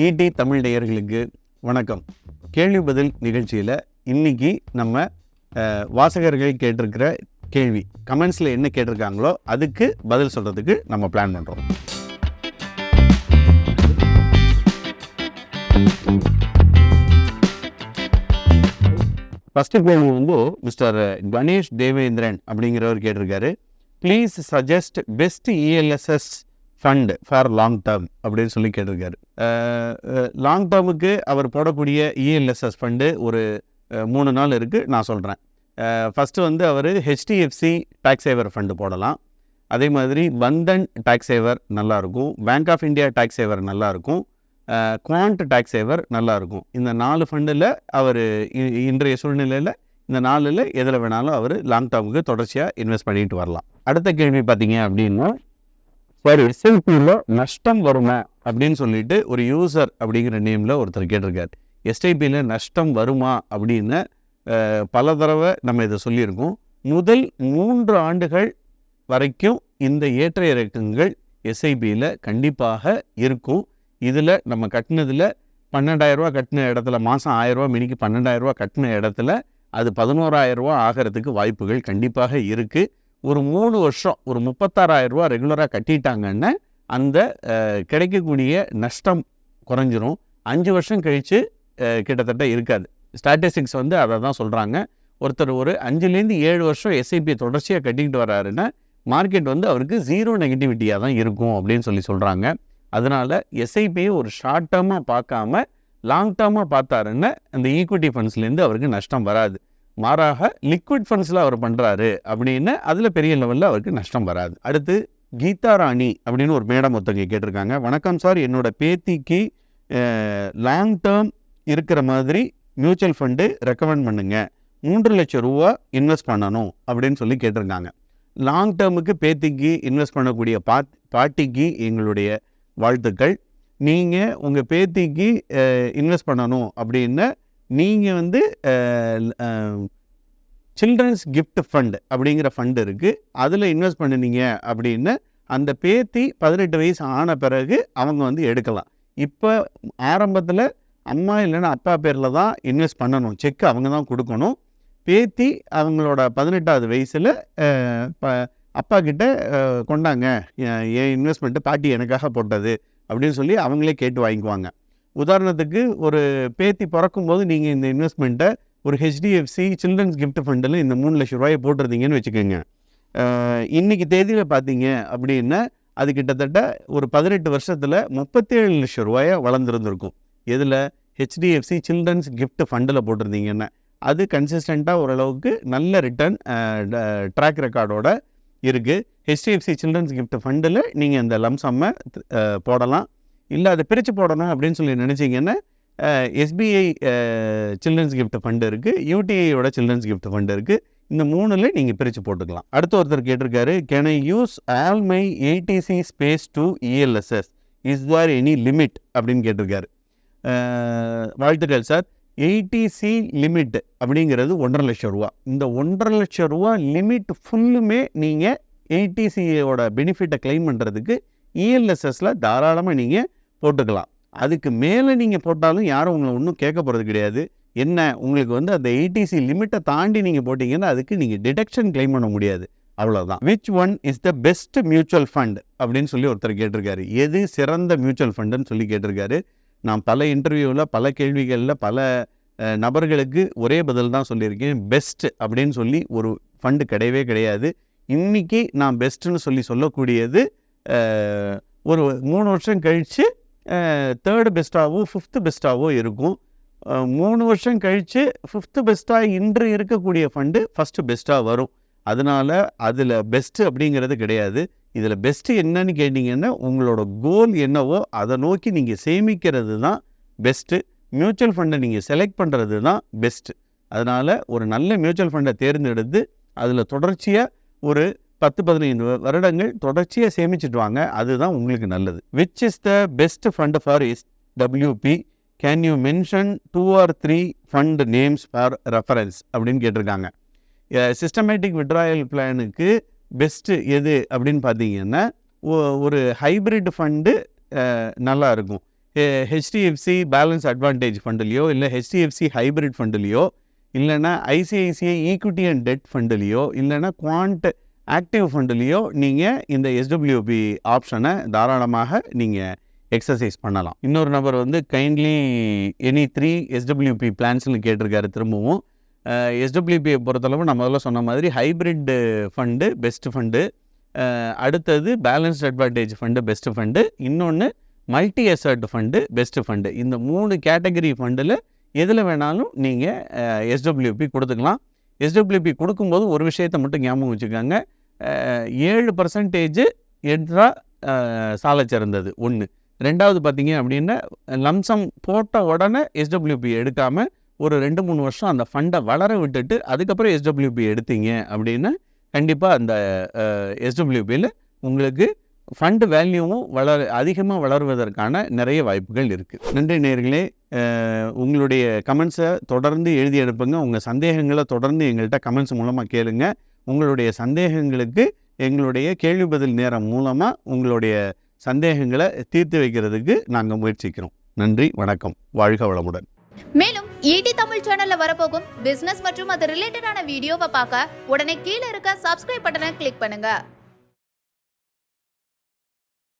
ED Tamil நேயர்களுக்கு வணக்கம். கேள்வி பதில் நிகழ்ச்சியில் இன்னைக்கு நம்ம வாசகர்கள் கேட்டிருக்கிற கேள்வி கமெண்ட்ஸில் என்ன கேட்டிருக்காங்களோ அதுக்கு பதில் சொல்கிறதுக்கு நம்ம பிளான் பண்ணுறோம் ஃபஸ்ட்டு கேள்வி வந்து மிஸ்டர் கணேஷ் தேவேந்திரன் அப்படிங்கிறவர் கேட்டிருக்காரு. Please suggest best ELSS fund for long term அப்படின்னு சொல்லி கேட்டிருக்காரு. லாங் டேர்முக்கு அவர் போடக்கூடிய இஎல்எஸ்எஸ் ஃபண்டு ஒரு மூணு நாள் இருக்குது நான் சொல்கிறேன் ஃபஸ்ட்டு வந்து அவர் ஹெச்டிஎஃப்சி டேக்ஸ் சேவர் ஃபண்டு போடலாம். அதே மாதிரி வந்தன் டேக்ஸ் சேவர் நல்லாயிருக்கும் Bank of India tax saver நல்லாயிருக்கும் குவாண்ட் டேக்ஸ் சேவர் நல்லாயிருக்கும் இந்த நாலு ஃபண்டில் அவர் இன்றைய சூழ்நிலையில் இந்த நாளில் எதில் வேணாலும் அவர் லாங் டேர்முக்கு தொடர்ச்சியாக இன்வெஸ்ட் பண்ணிட்டு வரலாம். அடுத்த கேள்வி பார்த்தீங்க அப்படின்னா சரி எஸ்ஐபியில் நஷ்டம் வருமா அப்படின்னு சொல்லிட்டு ஒரு யூசர் அப்படிங்கிற நேமில் ஒருத்தர் கேட்டிருக்கார். எஸ்ஐபியில் நஷ்டம் வருமா அப்படின்னு பல தடவை நம்ம இதை சொல்லியிருக்கோம். முதல் மூன்று ஆண்டுகள் வரைக்கும் இந்த ஏற்ற இறக்கங்கள் எஸ்ஐபியில் கண்டிப்பாக இருக்கும். இதில் நம்ம கட்டினதில் பன்னெண்டாயிரரூவா கட்டின இடத்துல மாதம் ஆயிரரூவா மினிக்கு பன்னெண்டாயிரரூவா கட்டின இடத்துல அது பதினோராயிரரூவா ஆகிறதுக்கு வாய்ப்புகள் கண்டிப்பாக இருக்குது ஒரு மூணு வருஷம் ஒரு முப்பத்தாறாயிரம் ரூபா ரெகுலராக கட்டிட்டாங்கன்னு அந்த கிடைக்கக்கூடிய நஷ்டம் குறைஞ்சிரும். அஞ்சு வருஷம் கழித்து கிட்டத்தட்ட இருக்காது. ஸ்டாட்டிஸ்டிக்ஸ் வந்து அதை தான் சொல்கிறாங்க ஒருத்தர் ஒரு அஞ்சுலேருந்து ஏழு வருஷம் எஸ்ஐபி தொடர்ச்சியாக கட்டிக்கிட்டு வர்றாருன்னா மார்க்கெட் வந்து அவருக்கு ஜீரோ நெகட்டிவிட்டியாக தான் இருக்கும் அப்படின்னு சொல்லி சொல்கிறாங்க அதனால் எஸ்ஐபியை ஒரு ஷார்ட் டேர்மாக பார்க்காம லாங் டேர்மாக பார்த்தாருன்னா அந்த ஈக்விட்டி ஃபண்ட்ஸ்லேருந்து அவருக்கு நஷ்டம் வராது. மாறாக லிக்விட் ஃபண்ட்ஸில் அவர் பண்ணுறாரு அப்படின்னு அதில் பெரிய லெவலில் அவருக்கு நஷ்டம் வராது. அடுத்து கீதா ராணி அப்படின்னு ஒரு மேடம் ஒருத்தவங்க கேட்டிருக்காங்க. வணக்கம் சார் என்னோட பேத்திக்கு லாங் டேர்ம் இருக்கிற மாதிரி மியூச்சுவல் ஃபண்டு ரெக்கமெண்ட் பண்ணுங்க. மூன்று லட்சம் ரூபா இன்வெஸ்ட் பண்ணணும் அப்படின்னு சொல்லி கேட்டிருக்காங்க. லாங் டேர்முக்கு பேத்திக்கு இன்வெஸ்ட் பண்ணக்கூடிய பாட் பாட்டிக்கு எங்களுடைய வாழ்த்துக்கள். நீங்கள் உங்கள் பேத்திக்கு இன்வெஸ்ட் பண்ணணும் அப்படின்னு நீங்கள் வந்து சில்ட்ரன்ஸ் கிஃப்ட் ஃபண்டு அப்படிங்கிற ஃபண்டு இருக்குது அதில் இன்வெஸ்ட் பண்ணினீங்க அப்படின்னு அந்த பேத்தி பதினெட்டு வயசு ஆன பிறகு அவங்க வந்து எடுக்கலாம். இப்போ ஆரம்பத்தில் அம்மா இல்லைன்னா அப்பா பேரில் தான் இன்வெஸ்ட் பண்ணணும். செக் அவங்க தான் கொடுக்கணும். பேத்தி அவங்களோட பதினெட்டாவது வயசில் அப்பா கிட்ட கொண்டாங்க. என் இன்வெஸ்ட்மெண்ட்டு பாட்டி எனக்காக போட்டது அப்படின்னு சொல்லி அவங்களே கேட்டு வாங்கிக்குவாங்க. உதாரணத்துக்கு ஒரு பேத்தி பிறக்கும்போது நீங்கள் இந்த இன்வெஸ்ட்மெண்ட்டை ஒரு ஹெச்டிஎஃப்சி சில்ட்ரன்ஸ் கிஃப்ட் ஃபண்டில் இந்த மூணு லட்சம் ரூபாயை போட்டிருந்தீங்கன்னு வச்சுக்கோங்க. இன்றைக்கி இன்னைக்கு தேதியில் பார்த்தீங்க அப்படின்னா அது கிட்டத்தட்ட ஒரு பதினெட்டு வருஷத்தில் முப்பத்தேழு லட்சம் ரூபாயை வளர்ந்துருந்துருக்கும். எதில்? ஹெச்டிஎஃப்சி சில்ட்ரன்ஸ் கிஃப்ட் ஃபண்டில் போட்டிருந்தீங்கன்னா. அது கன்சிஸ்டண்ட்டாக ஓரளவுக்கு நல்ல ரிட்டர்ன் ட்ராக் ரெக்கார்டோட இருக்குது ஹெச்டிஎஃப்சி சில்ட்ரன்ஸ் கிஃப்ட் ஃபண்டில் நீங்கள் இந்த லம்சம்மை போடலாம். இல்லை அதை பிரித்து போடணும் அப்படின்னு சொல்லி நினச்சிங்கன்னா எஸ்பிஐ சில்ட்ரன்ஸ் கிஃப்ட் ஃபண்டு இருக்குது யூடிஐயோட சில்ட்ரன்ஸ் கிஃப்ட் ஃபண்டு இருக்குது இந்த மூணில் நீங்கள் பிரித்து போட்டுக்கலாம். அடுத்து ஒருத்தர் கேட்டிருக்காரு can I use all my eighty C space to ELSS is there any limit அப்படின்னு கேட்டிருக்காரு. வாழ்த்துக்கள் சார். எயிட்டிசி லிமிட் அப்படிங்கிறது ஒன்றரை லட்சம் ரூபா. இந்த ஒன்றரை லட்சம் ரூபா லிமிட் ஃபுல்லுமே நீங்கள் எயிட்டிசியோட பெனிஃபிட்டை கிளைம் பண்ணுறதுக்கு இஎல்எஸ்எஸில் தாராளமாக நீங்கள் போட்டுக்கலாம். அதுக்கு மேலே நீங்கள் போட்டாலும் யாரும் உங்களை ஒன்றும் கேட்க போகிறது கிடையாது. என்ன உங்களுக்கு வந்து அந்த ஏடிசி லிமிட்டை தாண்டி நீங்கள் போட்டிங்கன்னா அதுக்கு நீங்கள் டிடெக்ஷன் க்ளைம் பண்ண முடியாது. அவ்வளோதான் which one is the best mutual fund அப்படின்னு சொல்லி ஒருத்தர் கேட்டிருக்காரு. எது சிறந்த மியூச்சுவல் ஃபண்டுன்னு சொல்லி கேட்டிருக்காரு. நான் பல இன்டர்வியூவில் பல கேள்விகளில் பல நபர்களுக்கு ஒரே பதில் தான் சொல்லியிருக்கேன். பெஸ்ட் அப்படின்னு சொல்லி ஒரு ஃபண்டு கிடையவே கிடையாது. இன்னைக்கு நான் பெஸ்ட்டுன்னு சொல்லி சொல்லக்கூடியது ஒரு மூணு வருஷம் கழித்து தேர்டு பெஸ்ட்டாகவோ ஃபிஃப்த்து பெஸ்ட்டாகவோ இருக்கும். மூணு வருஷம் கழித்து ஃபிஃப்த்து பெஸ்ட்டாக இன்று இருக்கக்கூடிய ஃபண்டு ஃபஸ்ட்டு பெஸ்ட்டாக வரும். அதனால் அதில் பெஸ்ட்டு அப்படிங்கிறது கிடையாது. இதில் பெஸ்ட்டு என்னன்னு கேட்டிங்கன்னா உங்களோட கோல் என்னவோ அதை நோக்கி நீங்கள் சேமிக்கிறது தான் பெஸ்ட்டு மியூச்சுவல் ஃபண்டை நீங்கள் செலக்ட் பண்ணுறது தான் பெஸ்ட்டு அதனால் ஒரு நல்ல மியூச்சுவல் ஃபண்டை தேர்ந்தெடுத்து அதில் தொடர்ச்சியாக ஒரு பத்து பதினைந்து வருடங்கள் தொடர்ச்சியாக சேமிச்சிட்டு வாங்க. அதுதான் உங்களுக்கு நல்லது. Which is the best fund for S WP can you mention two or three fund names for reference அப்படின்னு கேட்டிருக்காங்க. சிஸ்டமேட்டிக் விட்ராயல் பிளானுக்கு பெஸ்ட்டு எது அப்படின்னு பார்த்தீங்கன்னா ஒரு ஹைப்ரிட் ஃபண்டு நல்லா இருக்கும். ஹெச்டிஎஃப்சி பேலன்ஸ் அட்வான்டேஜ் ஃபண்டுலையோ இல்லை ஹெச்டிஎஃப்சி ஹைபிரிட் ஃபண்டுலேயோ இல்லைன்னா ஐசிஐசிஐ ஈக்விட்டி அண்ட் டெட் ஃபண்டுலேயோ இல்லைன்னா குவாண்ட் ஆக்டிவ் ஃபண்டுலையோ நீங்கள் இந்த எஸ்டபிள்யூபி ஆப்ஷனை தாராளமாக நீங்கள் எக்ஸசைஸ் பண்ணலாம். இன்னொரு நபர் வந்து கைண்ட்லி எனி த்ரீ எஸ்டபிள்யூபி பிளான்ஸ்னு கேட்டிருக்காரு திரும்பவும். எஸ்டபிள்யூபியை பொறுத்தளவு நம்ம முதல்ல சொன்ன மாதிரி ஹைபிரிட் ஃபண்டு பெஸ்ட் ஃபண்டு அடுத்தது balanced advantage fund best fund இன்னொன்று multi asset fund best fund இந்த மூணு கேட்டகரி ஃபண்டில் எதில் வேணாலும் நீங்கள் எஸ்டபிள்யூபி கொடுத்துக்கலாம். எஸ்டபிள்யூபி கொடுக்கும்போது ஒரு விஷயத்தை மட்டும் ஞாபகம் வச்சுக்கோங்க. ஏழு பர்சன்டேஜ் எட்ரா சாலை சிறந்தது. ஒன்று ரெண்டாவது பார்த்தீங்க அப்படின்னா லம்சம் போட்ட உடனே எஸ்டபிள்யூபி எடுக்காமல் ஒரு ரெண்டு மூணு வருஷம் அந்த ஃபண்டை வளர விட்டுட்டு அதுக்கப்புறம் எஸ்டபிள்யூபி எடுத்தீங்க அப்படின்னா கண்டிப்பாக அந்த எஸ்டபிள்யூபியில் உங்களுக்கு ஃபண்டு வேல்யூவும் வளர அதிகமாக வளருவதற்கான நிறைய வாய்ப்புகள் இருக்குது நன்றி நேர்களே உங்களுடைய கமெண்ட்ஸை தொடர்ந்து எழுதி எடுப்புங்க. உங்கள் சந்தேகங்களை தொடர்ந்து எங்கள்கிட்ட கமெண்ட்ஸ் மூலமாக கேளுங்க. உங்களுடைய சந்தேகங்களுக்கு எங்களுடைய கேள்வி பதில் நேரம் மூலமாக உங்களுடைய சந்தேகங்களை தீர்த்து வைக்கிறதுக்கு நாங்கள் முயற்சிக்கிறோம். நன்றி வணக்கம். வாழ்க வளமுடன். மேலும் ஈடி தமிழ் சேனல்ல வரப்போகும் பிசினஸ் மற்றும் அது ரிலேட்டடான வீடியோவை பார்க்க உடனே கீழே இருக்க சப்ஸ்கிரைப் பட்டனை கிளிக் பண்ணுங்க.